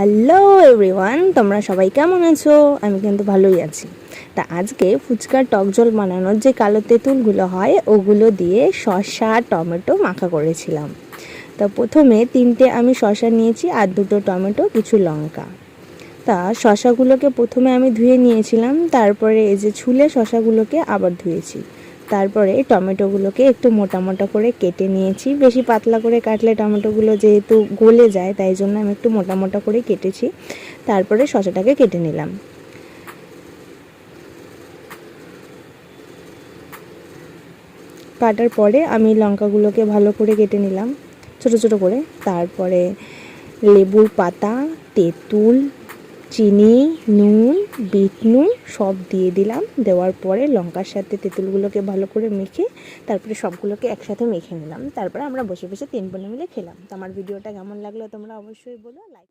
Hello everyone তোমরা সবাই কেমন আছো? আমি কিন্তু ভালোই আছি। তা আজকে ফুচকার টক জল বানানোর যে কালো তেঁতুলগুলো হয়, ওগুলো দিয়ে শসা, টমেটো মাখা করেছিলাম। তা প্রথমে তিনটে আমি শসা নিয়েছি আর দুটো টমেটো, কিছু লঙ্কা। তা শসাগুলোকে প্রথমে আমি ধুয়ে নিয়েছিলাম, তারপরে এই যে ছুলে শসাগুলোকে আবার ধুয়েছি। তারপরে টমেটোগুলোকে একটু মোটা মোটা করে কেটে নিয়েছি। বেশি পাতলা করে কাটলে টমেটোগুলো যেহেতু গলে যায়, তাই জন্য আমি একটু মোটা মোটা করে কেটেছি। তারপরে শসাটাকে কেটে নিলাম। কাটার পরে আমি লঙ্কাগুলোকে ভালো করে কেটে নিলাম, ছোট ছোট করে। তারপরে লেবুর পাতা, তেঁতুল চিনি, নুন বিট নুন সব দিয়ে দিলাম। দেওয়ার পরে লঙ্কার সাথে তেঁতুলগুলোকে ভালো করে মেখে তারপরে সবগুলোকে একসাথে মেখে নিলাম। তারপরে আমরা বসে বসে তিন বোনে মিলে খেলাম। তো আমার ভিডিওটা কেমন লাগল তোমরা অবশ্যই বলো। লাইক